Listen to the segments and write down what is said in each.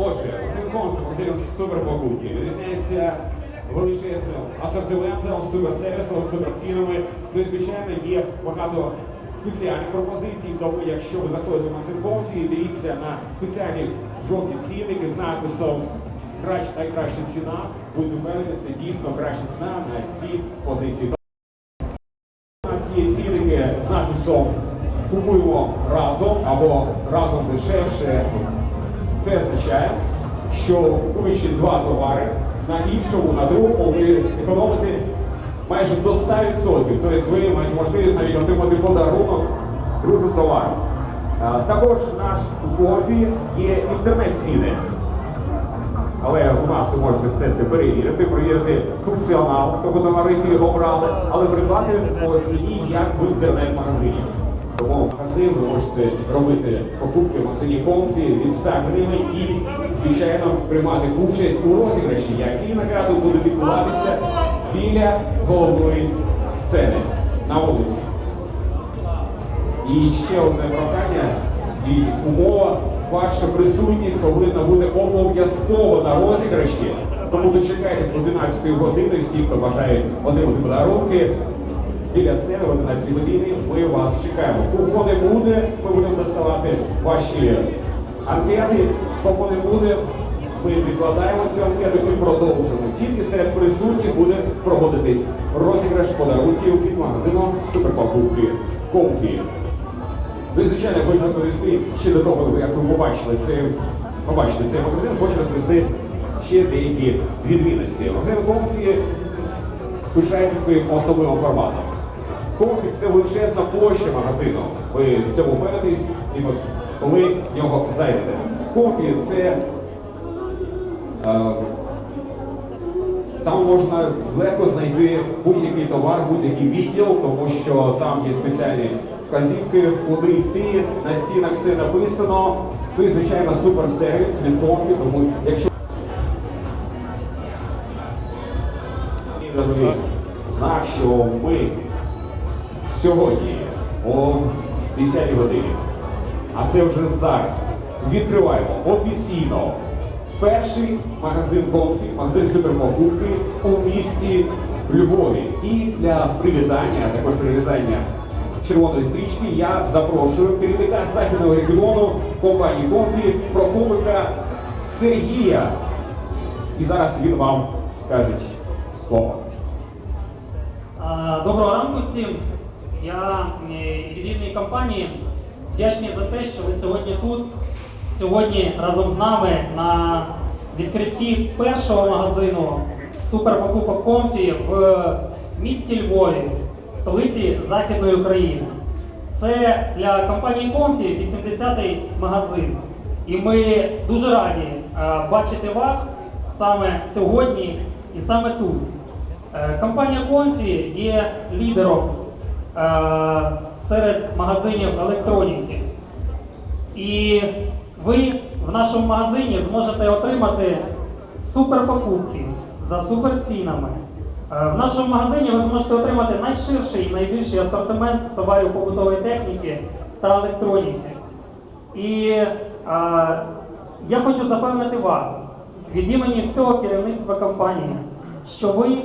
Отже, Конфі, Максим суперпокупки. Відрізняється величезним асортиментом, суперсервісом, суперцінами. Ну і, звичайно, є багато спеціальних пропозицій. Тому, якщо ви заходите в Максим Конфі, дивіться на спеціальні жовті цінники з надписом «Краще найкраща ціна. Будьте впевнені, це дійсно краща ціна на ці позиції. У нас є цінники з надписом Купуємо разом або разом дешевше. Це означає, що купуючи два товари на іншому, на другому, ви економите майже до 100%. Тобто ви маєте можливість навіть отримати подарунок другим товаром. Також у нас у кофі є інтернет-ціни. Але у нас ви можете все це перевірити, перевірити функціонал того товару, який ви обрали, але придбати по ціні, як в інтернет-магазині. Тому в магазин ви можете робити покупки в магазині Комфі від 100 гривень і, звичайно, приймати участь у розіграші, який нагадую буде відбуватися біля головної сцени на вулиці. І ще одне прохання і умова. Ваша присутність повинна бути обов'язково на розіграші. Тому дочекайтесь 11 години. Всі, хто бажає отримати подарунки, біля себе в 11 години ми вас чекаємо. Кого не буде, ми будемо доставати ваші анкети. Кого не буде, ми відкладаємо ці анкети, ми продовжуємо. Тільки серед присутніх буде проводитись розіграш подарунків від магазину суперпокупки Комфі. Ну і звичайно, хочу розповісти ще до того, як ви побачили цей, побачили цей магазин, хочу розповісти ще деякі відмінності. Магазин Комфі пишається своїм особливим форматом. Комфі це величезна площа магазину. Ви в цьому впевнитесь, і коли в нього зайдете. Комфі це е, там можна легко знайти будь-який товар, будь-який відділ, тому що там є спеціальні вказівки, куди йти, на стінах все написано. Ну і, звичайно, суперсервіс від Комфі, тому якщо Знак, що ми сьогодні о 10 годині, а це вже зараз, відкриваємо офіційно перший магазин Комфі, магазин суперпокупки у місті Львові. І для привітання, а також привітання червоної стрічки, я запрошую керівника західного регіону компанії Комфі Прокопика Сергія. І зараз він вам скаже слово. Доброго ранку всім. Я від імені компанії вдячний за те, що ви сьогодні тут, сьогодні разом з нами на відкритті першого магазину суперпокупок Комфі в місті Львові, столиці Західної України. Це для компанії Комфі 80-й магазин. І ми дуже раді бачити вас саме сьогодні і саме тут. Е, Компанія Комфі є лідером е, серед магазинів електроніки. І ви в нашому магазині зможете отримати суперпокупки за суперцінами. Е, В нашому магазині ви зможете отримати найширший і найбільший асортимент товарів побутової техніки та електроніки. І е, я хочу запевнити вас від імені всього керівництва компанії, що ви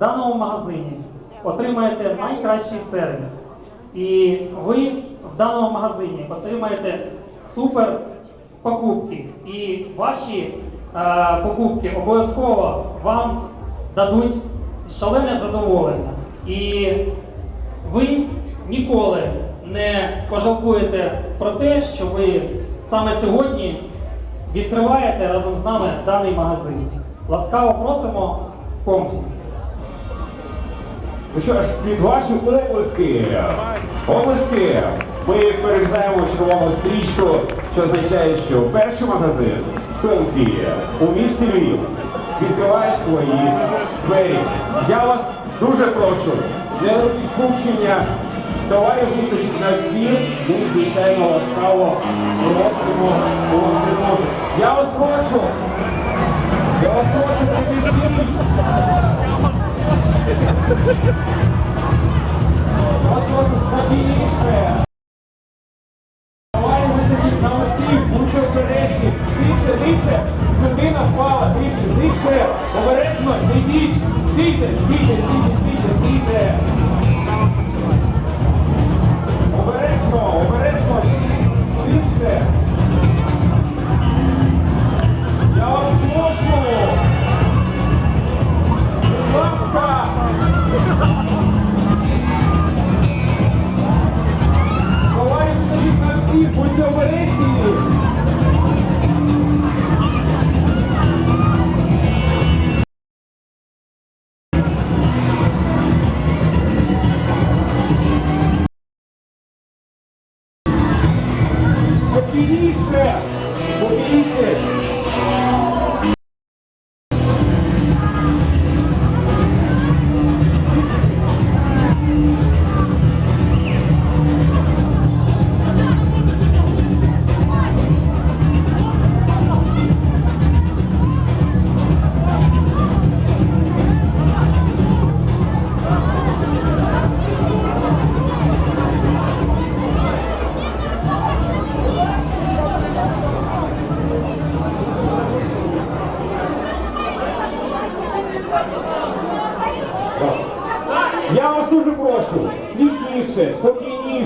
в даному магазині отримаєте найкращий сервіс. І ви в даному магазині отримаєте супер покупки. І ваші е, покупки обов'язково вам дадуть шалене задоволення. І ви ніколи не пожалкуєте про те, що ви саме сьогодні відкриваєте разом з нами даний магазин. Ласкаво просимо в комфі. Ну що ж, під ваші оплески, оплески, ми перерізаємо червону стрічку, що означає, що перший магазин Комфі у місті Львів відкриває свої двері. Я вас дуже прошу, не робіть скупчення, товарів вистачить на всіх, ми, звичайно, ласкаво просимо у. Я вас прошу, я вас прошу, не всі.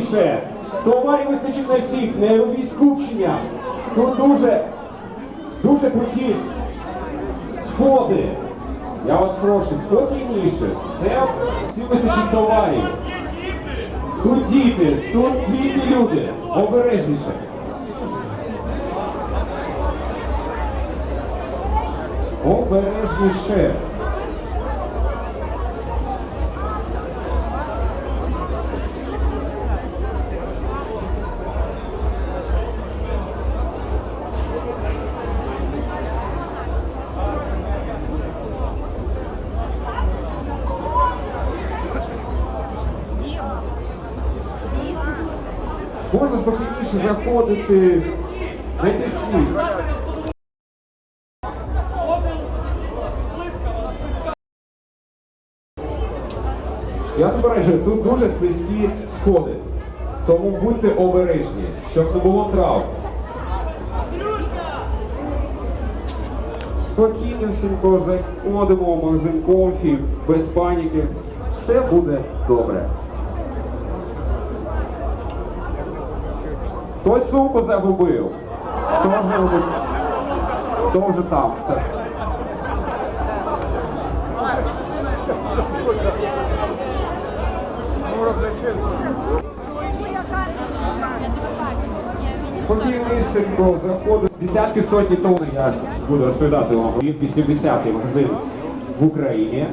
Спокійніше. Товарів вистачить на всіх, не робіть скупчення. Тут дуже, дуже круті сходи. Я вас прошу, спокійніше. Все, всім вистачить товарів. Тут діти, тут бідні люди. Обережніше. Обережніше. Можна спокійніше заходити, знайти світ. Я збережу, тут дуже слизькі сходи. Тому будьте обережні, щоб не було травм. Спокійнесенько заходимо в магазин комфі, без паніки. Все буде добре. Хтось сумку загубив. Хто вже, там? Так. Спокійнісенько заходить. Десятки сотні тонн, я буду розповідати вам. Він 80-й магазин в Україні.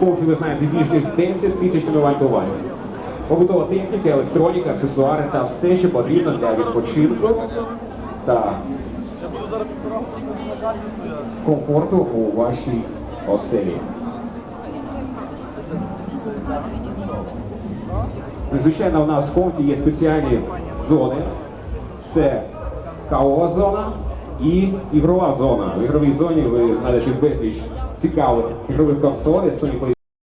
Комфі, ви знаєте, більш ніж 10 тисяч номерів товарів. Побутова техніка, електроніка, аксесуари та все, що потрібно для відпочинку та комфорту у вашій оселі. Звичайно, у нас в комфі є спеціальні зони. Це кавова зона і ігрова зона. В ігровій зоні ви знайдете безліч цікавих ігрових консолей, Sony